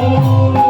Oh.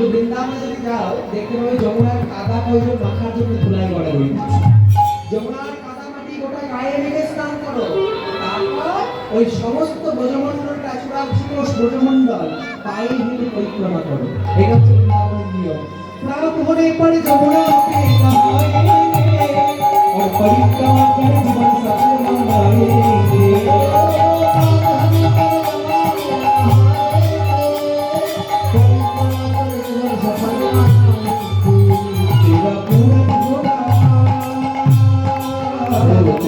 কিন্তু বৃন্দাবনে যদি যাও, দেখতে পাবে যমুনার কাদা পয়সা মাখার জন্য ধুলাই করা হয়েছে যমুনার কাদা মাটি গোটা গায়ে মিলে স্নান করো। তারপর ওই সমস্ত ব্রজমণ্ডলটা চূড়াংশিত ব্রজমণ্ডল পায়ে হেঁটে পরিক্রমা করো। এটা হচ্ছে বৃন্দাবনের নিয়ম। প্রাণভরে পরে যমুনা পরিক্রমা করে জীবন